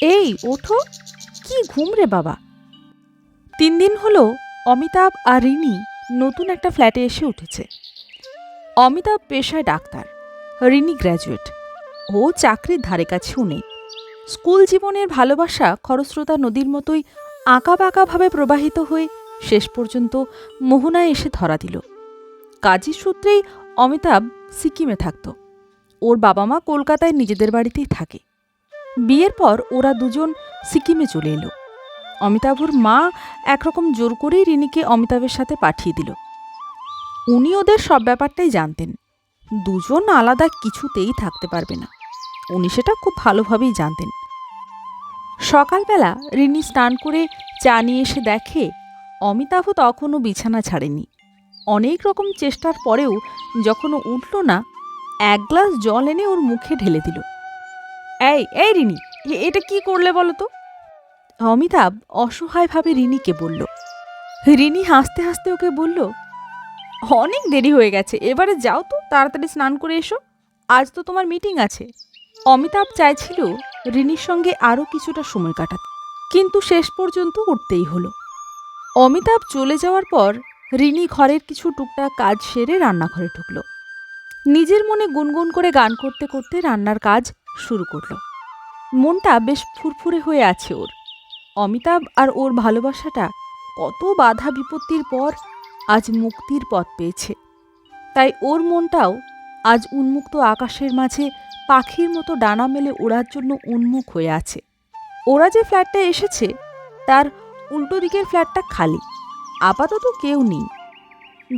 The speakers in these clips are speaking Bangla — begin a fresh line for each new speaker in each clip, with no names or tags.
এই, ওঠো। কি ঘুম রে বাবা। তিন দিন হলো অমিতাভ আর রিনি নতুন একটা ফ্ল্যাটে এসে উঠেছে। অমিতাভ পেশায় ডাক্তার, রিনি গ্র্যাজুয়েট। ও চাকরির ধারে কাছেও নেই। স্কুল জীবনের ভালোবাসা খরস্রোতা নদীর মতোই আঁকা বাঁকাভাবে প্রবাহিত হয়ে শেষ পর্যন্ত মোহনায় এসে ধরা দিল। কাজের সূত্রেই অমিতাভ সিকিমে থাকত। ওর বাবা মা কলকাতায় নিজেদের বাড়িতেই থাকে। বিয়ের পর ওরা দুজন সিকিমে চলে এলো। অমিতাভর মা একরকম জোর করেই রিনিকে অমিতাভের সাথে পাঠিয়ে দিল। উনি ওদের সব ব্যাপারটাই জানতেন। দুজন আলাদা কিছুতেই থাকতে পারবে না। উনি সেটা খুব ভালোভাবেই জানতেন। সকালবেলা রিনি স্নান করে চা নিয়ে এসে দেখে অমিতাভ তখনও বিছানা ছাড়েনি। অনেক রকম চেষ্টার পরেও যখন উঠল না, এক গ্লাস জল এনে ওর মুখে ঢেলে দিল। এই এই রিনি এটা কি করলে বলো তো? অমিতাভ অসহায়ভাবে রিনিকে বলল। রিনি হাসতে হাসতে ওকে বলল, অনেক দেরি হয়ে গেছে, এবারে যাও তো, তাড়াতাড়ি স্নান করে এসো। আজ তো তোমার মিটিং আছে। অমিতাভ চাইছিল রিনির সঙ্গে আরও কিছুটা সময় কাটাতে, কিন্তু শেষ পর্যন্ত উঠতেই হলো। অমিতাভ চলে যাওয়ার পর রিনি ঘরের কিছু টুকটাক কাজ সেরে রান্নাঘরে ঢুকল। নিজের মনে গুনগুন করে গান করতে করতে রান্নার কাজ শুরু করল। মনটা বেশ ফুরফুরে হয়ে আছে ওর। অমিতাভ আর ওর ভালোবাসাটা কত বাধা বিপত্তির পর আজ মুক্তির পথ পেয়েছে। তাই ওর মনটাও আজ উন্মুক্ত আকাশের মাঝে পাখির মতো ডানা মেলে ওড়ার জন্য উন্মুখ হয়ে আছে। ওরা যে ফ্ল্যাটটা এসেছে, তার উল্টো দিকের ফ্ল্যাটটা খালি। আপাতত কেউ নেই।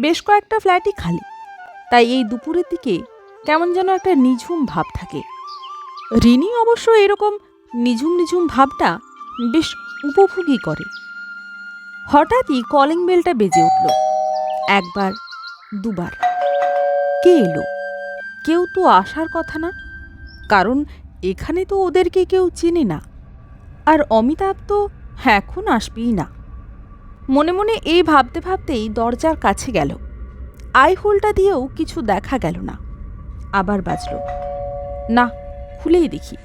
বেশ কয়েকটা ফ্ল্যাটই খালি। তাই এই দুপুরের দিকে কেমন যেন একটা নিঝুম ভাব থাকে। রিনি অবশ্য এরকম নিঝুম নিঝুম ভাবটা বেশ উপভোগই করে। হঠাৎই কলিং বেলটা বেজে উঠল। একবার, দুবার। কে এলো? কেউ তো আসার কথা না। কারণ এখানে তো ওদেরকে কেউ চেনে না। আর অমিতাভ তো এখন আসবেই না। মনে মনে এই ভাবতে ভাবতেই দরজার কাছে গেল। আই হোলটা দিয়েও কিছু দেখা গেল না। আবার বাজল। না খুলেই দেখি।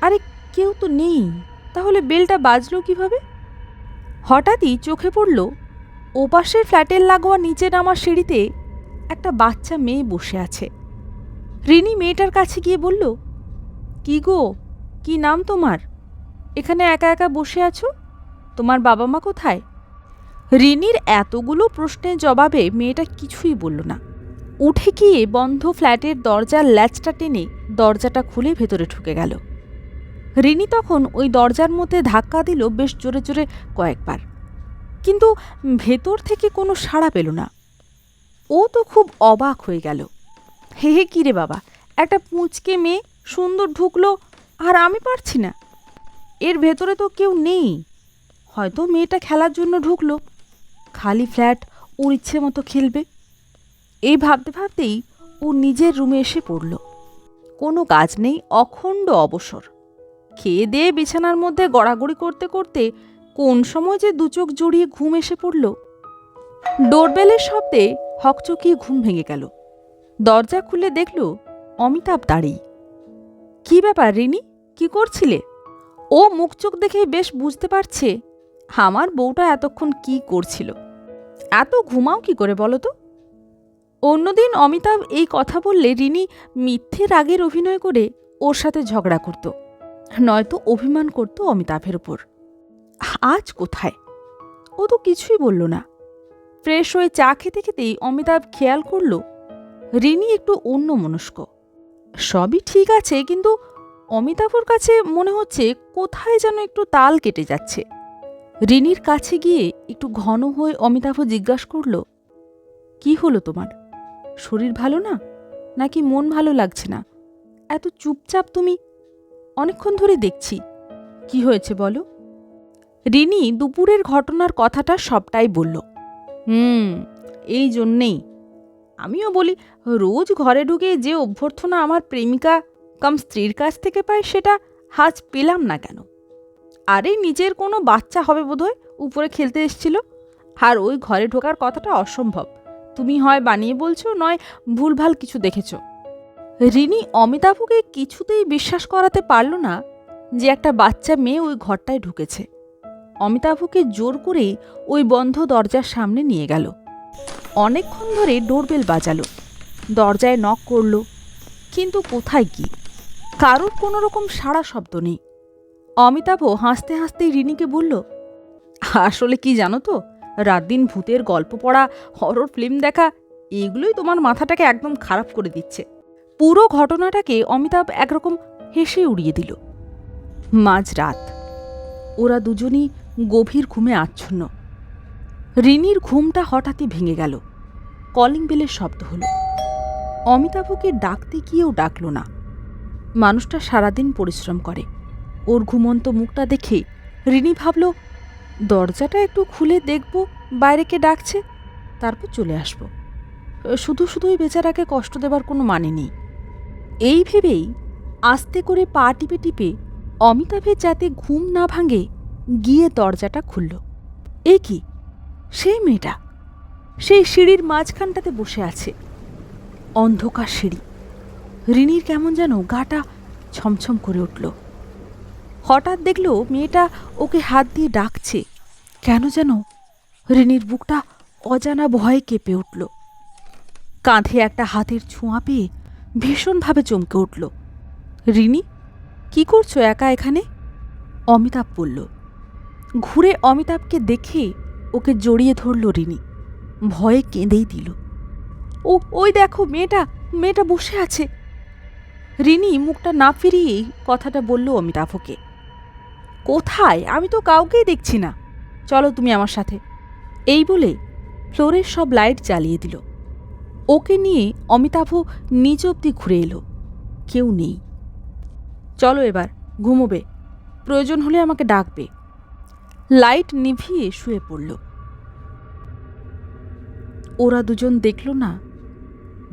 আরে, কেউ তো নেই। তাহলে বেলটা বাজলো কীভাবে? হঠাৎই চোখে পড়ল, ওপাশের ফ্ল্যাটের লাগোয়া নিচে নামার সিঁড়িতে একটা বাচ্চা মেয়ে বসে আছে। রিনি মেয়েটার কাছে গিয়ে বলল, কি গো, কি নাম তোমার? এখানে একা একা বসে আছো? তোমার বাবা মা কোথায়? রিনির এতগুলো প্রশ্নের জবাবে মেয়েটা কিছুই বলল না। উঠে গিয়ে বন্ধ ফ্ল্যাটের দরজার ল্যাচটা টেনে দরজাটা খুলে ভেতরে ঢুকে গেল। রিনি তখন ওই দরজার মধ্যে ধাক্কা দিল বেশ জোরে জোরে কয়েকবার। কিন্তু ভেতর থেকে কোনো সাড়া পেল না। ও তো খুব অবাক হয়ে গেল। হে হে, কী রে বাবা, একটা পুঁচকে মেয়ে সুন্দর ঢুকলো আর আমি পারছি না। এর ভেতরে তো কেউ নেই। হয়তো মেয়েটা খেলার জন্য ঢুকলো। খালি ফ্ল্যাট ওর ইচ্ছে মতো খেলবে। এই ভাবতে ভাবতেই ও নিজের রুমে এসে পড়ল। কোনো কাজ নেই, অখণ্ড অবসর। খেয়ে দিয়ে বিছানার মধ্যে গড়াগড়ি করতে করতে কোন সময় যে দু চোখ জড়িয়ে ঘুম এসে পড়ল। ডোরবেলের শব্দে হকচকিয়ে ঘুম ভেঙে গেল। দরজা খুলে দেখল অমিতাভ দাঁড়িয়ে। কি ব্যাপার রিনি? কি করছিলে? ও মুখ চোখ দেখে বেশ বুঝতে পারছে আমার বউটা এতক্ষণ কি করছিল। এত ঘুমাও কি করে বলো তো? অন্যদিন অমিতাভ এই কথা বললে রিনি মিথ্যে রাগের অভিনয় করে ওর সাথে ঝগড়া করত, নয়তো অভিমান করত অমিতাভের ওপর আজ কোথায়? ও তো কিছুই বলল না। ফ্রেশ হয়ে চা খেতে খেতেই অমিতাভ খেয়াল করল, রিনি একটু অন্য মনস্ক। সবই ঠিক আছে, কিন্তু অমিতাভর কাছে মনে হচ্ছে কোথায় যেন একটু তাল কেটে যাচ্ছে। রিনির কাছে গিয়ে একটু ঘন হয়ে অমিতাভ জিজ্ঞাসা করল, কি হলো তোমার? শরীর ভালো না? নাকি মন ভালো লাগছে না? এত চুপচাপ তুমি অনেকক্ষণ ধরে দেখছি। কি হয়েছে বলো? রিনি দুপুরের ঘটনার কথাটা সবটাই বলল। হুম, এই জন্যেই। আমিও বলি, রোজ ঘরে ঢুকে যে অভ্যর্থনা আমার প্রেমিকা কম স্ত্রীর কাছ থেকে পাই সেটা হাজ পেলাম না কেন? আরে নিজের কোনো বাচ্চা হবে বোধহয়? উপরে খেলতে এসছিল। আর ওই ঘরে ঢোকার কথাটা অসম্ভব। তুমি হয় বানিয়ে বলছো, নয় ভুলভাল কিছু দেখেছ। রিনি অমিতাভকে কিছুতেই বিশ্বাস করাতে পারল না যে একটা বাচ্চা মেয়ে ওই ঘরটায় ঢুকেছে। অমিতাভকে জোর করেই ওই বন্ধ দরজার সামনে নিয়ে গেল। অনেকক্ষণ ধরে ডোরবেল বাজালো, দরজায় নক করল, কিন্তু কোথায় কি? কারোর কোনো রকম সাড়া শব্দ নেই। অমিতাভ হাসতে হাসতেই রিনিকে বলল, আসলে কি জানো তো রাত দিন ভূতের গল্প পড়া হরর ফিল্ম দেখা, এগুলোই তোমার মাথাটাকে একদম খারাপ করে দিচ্ছে। পুরো ঘটনাটাকে অমিতাভ একরকম হেসে উড়িয়ে দিল। মাঝরাত ওরা দুজনই গভীর ঘুমে আচ্ছন্ন। রিনির ঘুমটা হঠাৎই ভেঙে গেল। কলিং বেলের শব্দ হলো। অমিতাভকে ডাকতে গিয়েও ডাকল না। মানুষটা সারাদিন পরিশ্রম করে। ওর ঘুমন্ত মুখটা দেখে রিনি ভাবল দরজাটা একটু খুলে দেখব, বাইরে কে ডাকছে, তারপর চলে আসব। শুধু শুধুই বেচারাকে কষ্ট দেবার কোনো মানে নেই। এই ভেবেই আস্তে করে পা টিপে টিপে অমিতাভের যাতে ঘুম না ভাঙে, গিয়ে দরজাটা খুলল। এ কি? সেই মেয়েটা? সেই সিঁড়ির মাঝখানটাতে বসে আছে। অন্ধকার সিঁড়ি। রিনির কেমন যেন গাটা ছমছম করে উঠল। হঠাৎ দেখল মেয়েটা ওকে হাত দিয়ে ডাকছে। কেন যেন রিনির বুকটা অজানা ভয়ে কেঁপে উঠল। কাঁধে একটা হাতের ছোঁয়া পেয়ে ভীষণভাবে চমকে উঠল। রিনি, কি করছ একা এখানে? অমিতাভ বলল। ঘুরে অমিতাভকে দেখে ওকে জড়িয়ে ধরল রিনি। ভয়ে কেঁদেই দিল। ও, ওই দেখো মেয়েটা মেয়েটা বসে আছে। রিনি মুখটা না ফিরিয়েই কথাটা বলল অমিতাভকে। কোথায়? আমি তো কাউকেই দেখছি না। চলো তুমি আমার সাথে। এই বলে ফ্লোরের সব লাইট জ্বালিয়ে দিল। ওকে নিয়ে অমিতাভ নিচ অব্দি ঘুরে এলো। কেউ নেই। চলো এবার, ঘুমোবে। প্রয়োজন হলে আমাকে ডাকবে। লাইট নিভিয়ে শুয়ে পড়ল। ওরা দুজন দেখল না।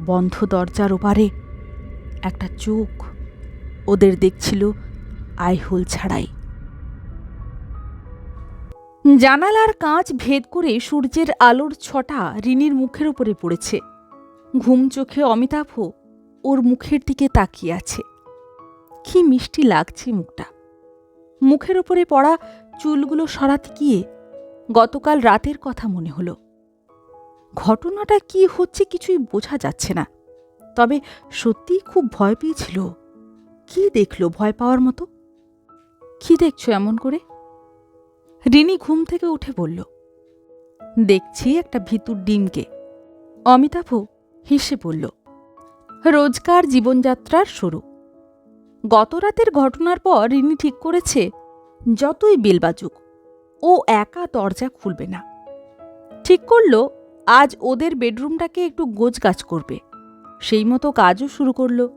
বন্ধ দরজার ওপারে একটা চোখ। ওদের দেখছিল আইহোল ছাড়াই। জানালার কাঁচ ভেদ করে সূর্যের আলোর ছটা রিনির মুখের উপরে পড়েছে। ঘুম চোখে অমিতাভ ওর মুখের দিকে তাকিয়ে আছে। কি মিষ্টি লাগছে মুখটা। মুখের উপরে পড়া চুলগুলো সরাতে গিয়ে গতকাল রাতের কথা মনে হলো। ঘটনাটা কি হচ্ছে কিছুই বোঝা যাচ্ছে না। তবে সত্যিই খুব ভয় পেয়েছিল। কি দেখল ভয় পাওয়ার মতো? কি দেখছ এমন করে? রিনি ঘুম থেকে উঠে বলল, দেখছি একটা ভিতুর ডিমকে। অমিতাভ হেসে বলল, রোজকার জীবনযাত্রার শুরু। গত রাতের ঘটনার পর রিনি ঠিক করেছে, যতই বেল বাজুক, ও একা দরজা খুলবে না। ঠিক করল, আজ ওদের বেডরুমটাকে একটু গোছগাছ করবে। সেই মতো কাজও শুরু করল।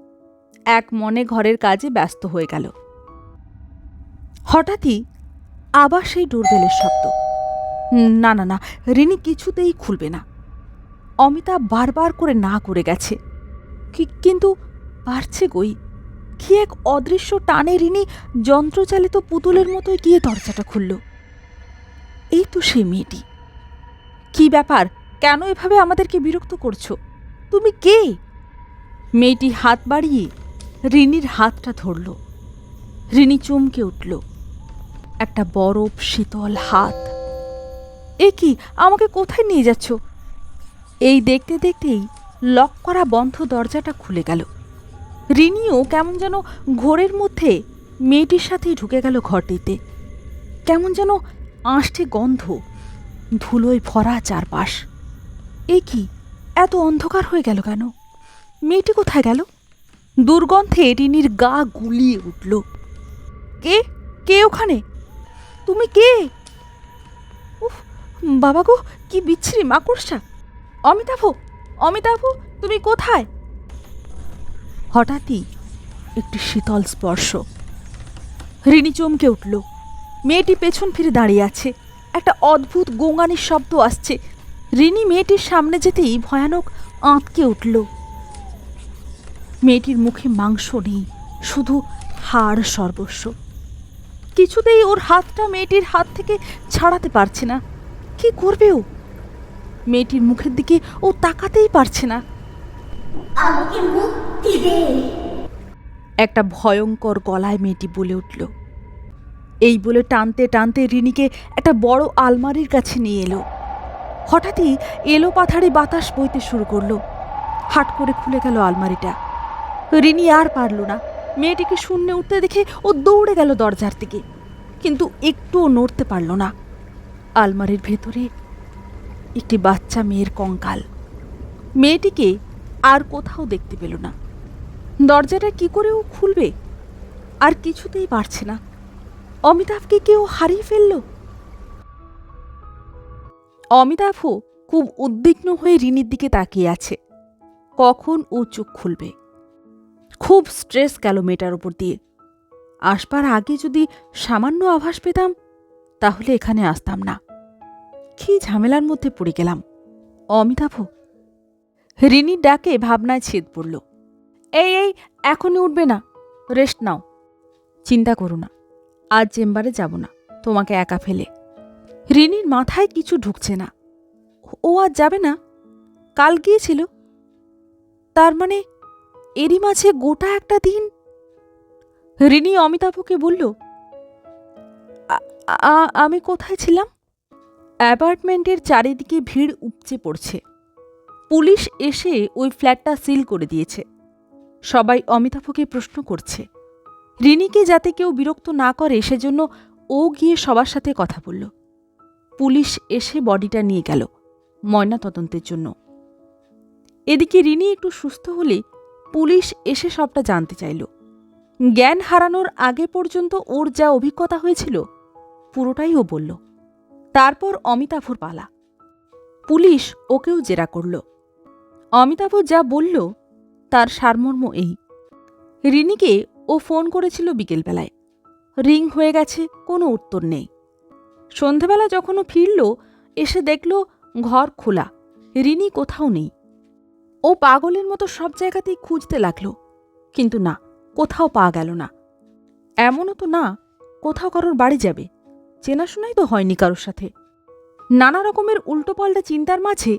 এক মনে ঘরের কাজে ব্যস্ত হয়ে গেল। হঠাৎই আবার সেই ডোরবেলের শব্দ। না না না, রিনি কিছুতেই খুলবে না। অমিতা বারবার করে না করে গেছে। কিন্তু পারছে গই কি এক অদৃশ্য টানে রিনি যন্ত্রচালিত পুতুলের মতোই গিয়ে দরজাটা খুলল। এই তো সেই মেয়েটি। কি ব্যাপার? কেন এভাবে আমাদেরকে বিরক্ত করছ? তুমি কে? মেয়েটি হাত বাড়িয়ে রিনির হাতটা ধরল। রিনি চমকে উঠল। একটা বরফ শীতল হাত। এ কি, আমাকে কোথায় নিয়ে যাচ্ছ? এই দেখতে দেখতেই লক করা বন্ধ দরজাটা খুলে গেল। রিনিও কেমন যেন ঘোরের মধ্যে মেয়েটির সাথেই ঢুকে গেল ঘরটিতে। কেমন যেন আঁশটে গন্ধ, ধুলোয় ভরা চারপাশ। এ কি, এত অন্ধকার হয়ে গেল কেন? মেয়েটি কোথায় গেল? দুর্গন্ধে রিনির গা গুলিয়ে উঠল। কে? কে ওখানে? তুমি কে? উফ বাবা গো কি বিচ্ছিরি মাকড়সা। অমিতাভ অমিতাভ, তুমি কোথায়? হঠাৎই একটি শীতল স্পর্শ। রিনি চমকে উঠল। মেয়েটি পেছন ফিরে দাঁড়িয়ে আছে। একটা অদ্ভুত গোঙানির শব্দ আসছে। রিনি মেয়েটির সামনে যেতেই ভয়ানক আঁতকে উঠল। মেয়েটির মুখে মাংস নেই, শুধু হাড় সর্বস্ব। কিছুতেই ওর হাতটা মেয়েটির হাত থেকে ছাড়াতে পারছে না। কি করবে ও? মেয়েটির মুখের দিকে ও তাকাতেই পারছে না।
আমাকে মুক্তি দে।
একটা ভয়ঙ্কর গলায় মেয়েটি বলে উঠল। এই বলে টানতে টানতে রিনিকে একটা বড় আলমারির কাছে নিয়ে এলো। হঠাৎই এলো পাথারি বাতাস বইতে শুরু করল। হাট করে খুলে গেল আলমারিটা। রিনি আর পারল না। মেয়েটিকে শূন্যে উঠতে দেখে ও দৌড়ে গেল দরজার দিকে। কিন্তু একটুও নড়তে পারল না। আলমারির ভেতরে একটি বাচ্চা মেয়ের কঙ্কাল। মেয়েটিকে আর কোথাও দেখতে পেল না। দরজাটা কি করে ও খুলবে? আর কিছুতেই পারছে না। অমিতাভকে কেউ হারিয়ে ফেলল? অমিতাভও খুব উদ্বিগ্ন হয়ে রিনির দিকে তাকিয়ে আছে। কখন ও চোখ খুলবে? খুব স্ট্রেস গেল মেয়েটার উপর দিয়ে। আসবার আগে যদি সামান্য আভাস পেতাম, তাহলে এখানে আসতাম না। কি ঝামেলার মধ্যে পড়ে গেলাম। অমিতাভ রিনির ডাকে ভাবনায় ছেদ পড়ল। এই এই, এখনই উঠবে না। রেস্ট নাও। চিন্তা করো না। আজ চেম্বারে যাব না। তোমাকে একা ফেলে। রিনির মাথায় কিছু ঢুকছে না। ও আজ যাবে না। কাল গিয়েছিল। তার মানে এরই মাঝে গোটা একটা দিন। রিনি অমিতাভকে বলল, "আ- আ- আমি কোথায় ছিলাম? অ্যাপার্টমেন্টের চারিদিকে ভিড় উপচে পড়ছে। পুলিশ এসে ওই ফ্ল্যাটটা সিল করে দিয়েছে। সবাই অমিতাভকে প্রশ্ন করছে। রিনিকে যাতে কেউ বিরক্ত না করে সেজন্য ও গিয়ে সবার সাথে কথা বলল। পুলিশ এসে বডিটা নিয়ে গেল ময়নাতদন্তের জন্য। এদিকে রিনি একটু সুস্থ হলে পুলিশ এসে সবটা জানতে চাইল। জ্ঞান হারানোর আগে পর্যন্ত ওর যা অভিজ্ঞতা হয়েছিল, পুরোটাই ও বলল। তারপর অমিতাভর পালা। পুলিশ ওকেও জেরা করল। অমিতাভ যা বলল, তার সারমর্ম এই। রিনিকে ও ফোন করেছিল বিকেলবেলায়। রিং হয়ে গেছে, কোনো উত্তর নেই। সন্ধেবেলা যখন ও ফিরল, এসে দেখল ঘর খোলা। রিনি কোথাও নেই। ও পাগলের মতো সব জায়গাতেই খুঁজতে লাগল। কিন্তু না, কোথাও পাওয়া গেল না। এমনও তো না, কোথাও কারোর বাড়ি যাবে। চেনাশোনাই তো হয়নি কারোর সাথে। নানা রকমের উল্টোপাল্টা চিন্তার মাঝে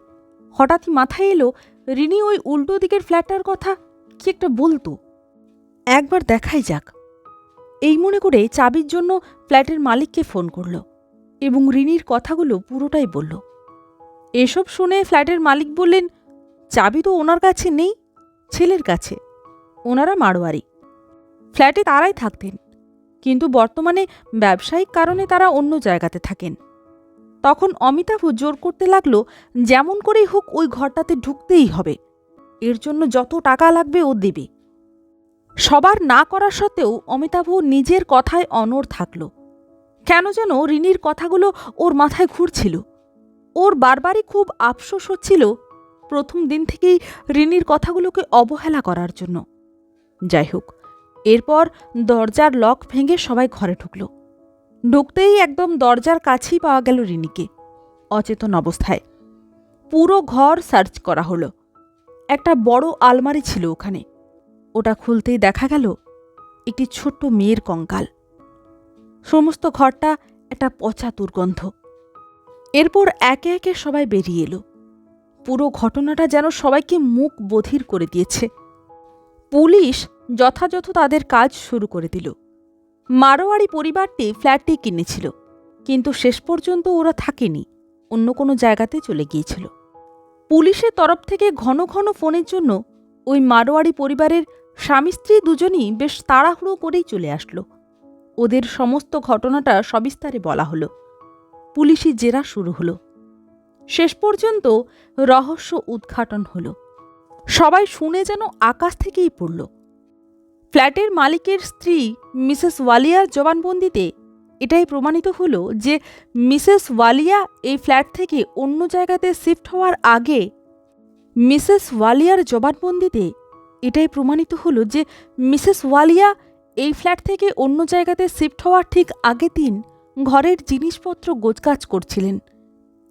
হঠাৎই মাথায় এলো রিনি ওই উল্টো দিকের ফ্ল্যাটটার কথা, কি একটা বলতো। একবার দেখাই যাক। এই মনে করে চাবির জন্য ফ্ল্যাটের মালিককে ফোন করল এবং রিনির কথাগুলো পুরোটাই বলল। এসব শুনে ফ্ল্যাটের মালিক বললেন চাবি তো ওনার কাছে নেই, ছেলের কাছে। ওনারা মারোয়ারি। ফ্ল্যাটে তারাই থাকতেন, কিন্তু বর্তমানে ব্যবসায়িক কারণে তারা অন্য জায়গাতে থাকেন। তখন অমিতাভ জোর করতে লাগল, যেমন করেই হোক ওই ঘরটাতে ঢুকতেই হবে। এর জন্য যত টাকা লাগবে ও দেবে। সবার না করা সত্ত্বেও অমিতাভ নিজের কথায় অনড় থাকল। কেন যেন রিনির কথাগুলো ওর মাথায় ঘুরছিল। ওর বারবারই খুব আফসোস হচ্ছিল প্রথম দিন থেকেই রিনির কথাগুলোকে অবহেলা করার জন্য। যাই হোক এরপর দরজার লক ভেঙে সবাই ঘরে ঢুকল। ঢুকতেই একদম দরজার কাছেই পাওয়া গেল রিনিকে। অচেতন অবস্থায় পুরো ঘর সার্চ করা হলো। একটা বড় আলমারি ছিল ওখানে। ওটা খুলতেই দেখা গেল একটি ছোট্ট মেয়ের কঙ্কাল। সমস্ত ঘরটা একটা পচা দুর্গন্ধ। এরপর একে একে সবাই বেরিয়ে এলো। পুরো ঘটনাটা যেন সবাইকে মুখ বধির করে দিয়েছে। পুলিশ যথাযথ তাদের কাজ শুরু করে দিল। মারোয়ারি পরিবারটি ফ্ল্যাটটি কিনেছিল, কিন্তু শেষ পর্যন্ত ওরা থাকেনি, অন্য কোনো জায়গাতে চলে গিয়েছিল। পুলিশের তরফ থেকে ঘন ঘন ফোনের জন্য ওই মারোয়ারি পরিবারের স্বামী স্ত্রী দুজনই বেশ তাড়াহুড়ো করেই চলে আসলো। ওদের সমস্ত ঘটনাটা সবিস্তারে বলা হলো। পুলিশি জেরা শুরু হলো। শেষ পর্যন্ত রহস্য উদ্ঘাটন হলো। সবাই শুনে যেন আকাশ থেকেই পড়ল। ফ্ল্যাটের মালিকের স্ত্রী মিসেস ওয়ালিয়ার জবানবন্দিতে এটাই প্রমাণিত হলো যে মিসেস ওয়ালিয়া এই ফ্ল্যাট থেকে অন্য জায়গাতে শিফট হওয়ার আগে মিসেস ওয়ালিয়ার জবানবন্দিতে এটাই প্রমাণিত হলো যে মিসেস ওয়ালিয়া এই ফ্ল্যাট থেকে অন্য জায়গাতে শিফট হওয়ার ঠিক আগের দিন ঘরের জিনিসপত্র গোছগাছ করছিলেন।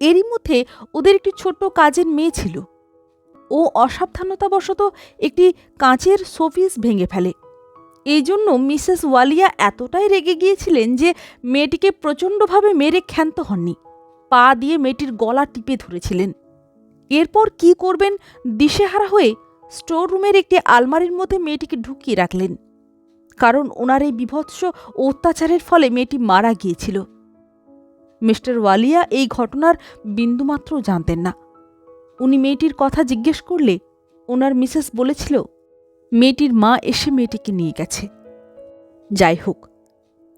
এরই মধ্যে ওদের একটি ছোট্ট কাজের মেয়ে ছিল। ও অসাবধানতাবশত একটি কাঁচের শোপিস ভেঙে ফেলে। এই জন্য মিসেস ওয়ালিয়া এতটাই রেগে গিয়েছিলেন যে মেয়েটিকে প্রচণ্ডভাবে মেরে ক্ষান্ত হননি। পা দিয়ে মেয়েটির গলা টিপে ধরেছিলেন। এরপর কি করবেন দিশেহারা হয়ে স্টোর রুমের একটি আলমারির মধ্যে মেয়েটিকে ঢুকিয়ে রাখলেন। কারণ ওনার এই বিভৎস অত্যাচারের ফলে মেয়েটি মারা গিয়েছিল। মিস্টার ওয়ালিয়া এই ঘটনার বিন্দুমাত্র জানতেন না। উনি মেয়েটির কথা জিজ্ঞেস করলে ওনার মিসেস বলেছিল, মেয়েটির মা এসে মেয়েটিকে নিয়ে গেছে। যাই হোক,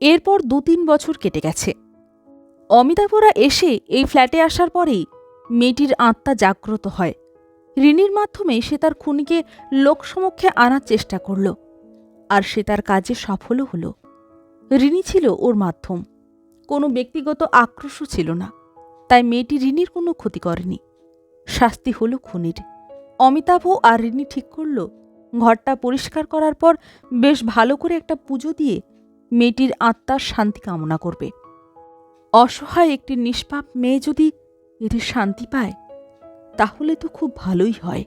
এরপর দু তিন বছর কেটে গেছে। অমিতাভরা এসে এই ফ্ল্যাটে আসার পরেই মেয়েটির আত্মা জাগ্রত হয়। ঋণীর মাধ্যমে সে তার খুনিকে লোকসমক্ষে আনার চেষ্টা করল, আর সে তার কাজে সফলও হল। ঋণী ছিল ওর মাধ্যম। কোনো ব্যক্তিগত আক্রোশও ছিল না। তাই মেয়েটি ঋণীর কোনো ক্ষতি করেনি। শাস্তি হলো খুনির। অমিতাভ আর ঋণী ঠিক করল, ঘরটা পরিষ্কার করার পর বেশ ভালো করে একটা পুজো দিয়ে মেয়েটির আত্মার শান্তি কামনা করবে। অসহায় একটি নিষ্পাপ মেয়ে যদি এদের শান্তি পায়, তাহলে তো খুব ভালোই হয়।